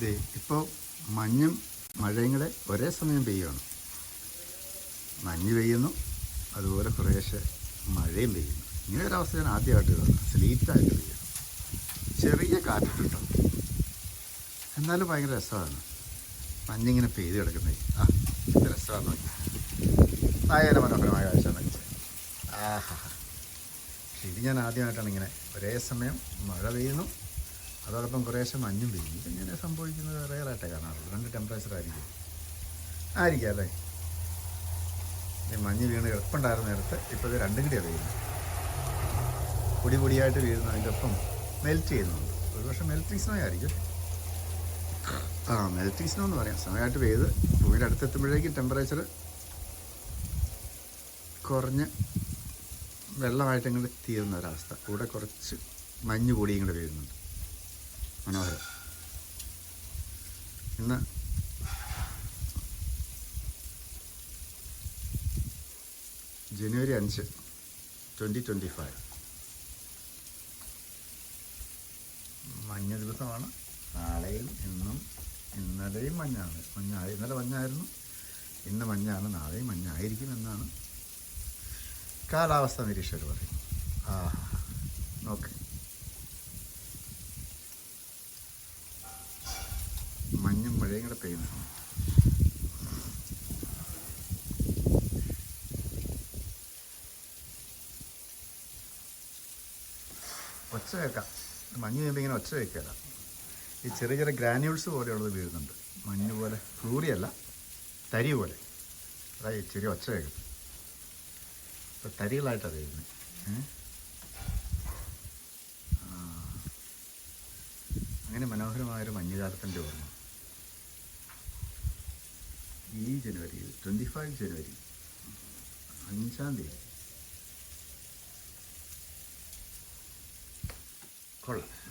ദേ ഇപ്പോൾ മഞ്ഞും മഴയും കൂടെ ഒരേ സമയം പെയ്യുകയാണ് മഞ്ഞ് പെയ്യുന്നു അതുപോലെ കുറേശ്ശെ മഴയും പെയ്യുന്നു. ഇങ്ങനെ ഒരവസ്ഥ ഞാൻ ആദ്യമായിട്ട് കാണുന്നത് സ്ലീറ്റായിട്ട് പെയ്യുന്നു. ചെറിയ കാറ്റിട്ടുണ്ടോ എന്നാലും ഭയങ്കര രസമാണ്. മഞ്ഞിങ്ങനെ പെയ്ത് കിടക്കുന്നത് ആ ഇത് രസമാണ് നോക്കി ഭയങ്കര മനോഹരമായ കാഴ്ച വെച്ചാൽ ആഹാ. ഇത് ഞാൻ ആദ്യമായിട്ടാണ് ഇങ്ങനെ ഒരേ സമയം മഴ പെയ്യുന്നു. അതോടൊപ്പം കുറേശ്ശെ മഞ്ഞും പിരിഞ്ഞു ഇതെങ്ങനെ സംഭവിക്കുന്നത് റയറായിട്ടേ കാണാറുള്ളൂ രണ്ട് ടെമ്പറേച്ചർ ആയിരിക്കും. ആയിരിക്കും അല്ലേ? മഞ്ഞ് വീണ് കിടപ്പുണ്ടായിരുന്ന നേരത്ത് ഇപ്പോൾ ഇത് രണ്ടും കൂടിയാണ് പെയ്യുന്നത്. പൊടി പൊടിയായിട്ട് വീഴുന്നു അതിന്റെ ഒപ്പം മെൽറ്റ് ചെയ്യുന്നുണ്ട്. ഒരുപക്ഷെ മെൽറ്റിംഗ് സ്നോ ആയിരിക്കും. ആ മെൽറ്റിംഗ് സ്നോ എന്ന് പറയാം. സമയമായിട്ട് പെയ്ത് ഭൂമിയുടെ അടുത്തെത്തുമ്പോഴേക്കും ടെമ്പറേച്ചർ കുറഞ്ഞ് വെള്ളമായിട്ട് ഇങ്ങോട്ട് തീരുന്ന ഒരവസ്ഥ. കൂടെ കുറച്ച് മഞ്ഞ് കൂടി ഇങ്ങോട്ട് വീഴുന്നുണ്ട്. മനോഹരം. ഇന്ന് ജനുവരി അഞ്ച് ട്വന്റി ട്വന്റി ഫൈവ് മഞ്ഞ ദിവസമാണ്. നാളെയും ഇന്നും ഇന്നലെയും മഞ്ഞാണ്. മഞ്ഞ ഇന്നലെ മഞ്ഞായിരുന്നു. ഇന്ന് മഞ്ഞാണ് നാളെയും മഞ്ഞായിരിക്കും എന്നാണ് കാലാവസ്ഥ നിരീക്ഷകർ പറയും ആ നോക്ക്. മഞ്ഞും മഴയും കൂടെ പെയ്യുന്നു ഒച്ച കേൾക്കാം. മഞ്ഞ് കഴിയുമ്പോൾ ഇങ്ങനെ ഒച്ച കേൾക്കില്ല ഈ ചെറിയ ചെറിയ ഗ്രാനുവൽസ് പോലെയുള്ളത് വീഴുന്നുണ്ട്. മഞ്ഞ് പോലെ ഫ്ലൂറിയല്ല തരി പോലെ. അതായത് ചെറിയ ഒച്ച കേൾക്കും ഇപ്പം തരികളായിട്ടാണ് വീഴുന്നത്. അങ്ങനെ മനോഹരമായൊരു മഞ്ഞുകാലത്തിന്റെ ഓർമ്മ. ഈ ജനുവരിയിൽ ട്വന്റി ഫൈവ് ജനുവരി അഞ്ചാം തീയതി. കൊള്ളാം.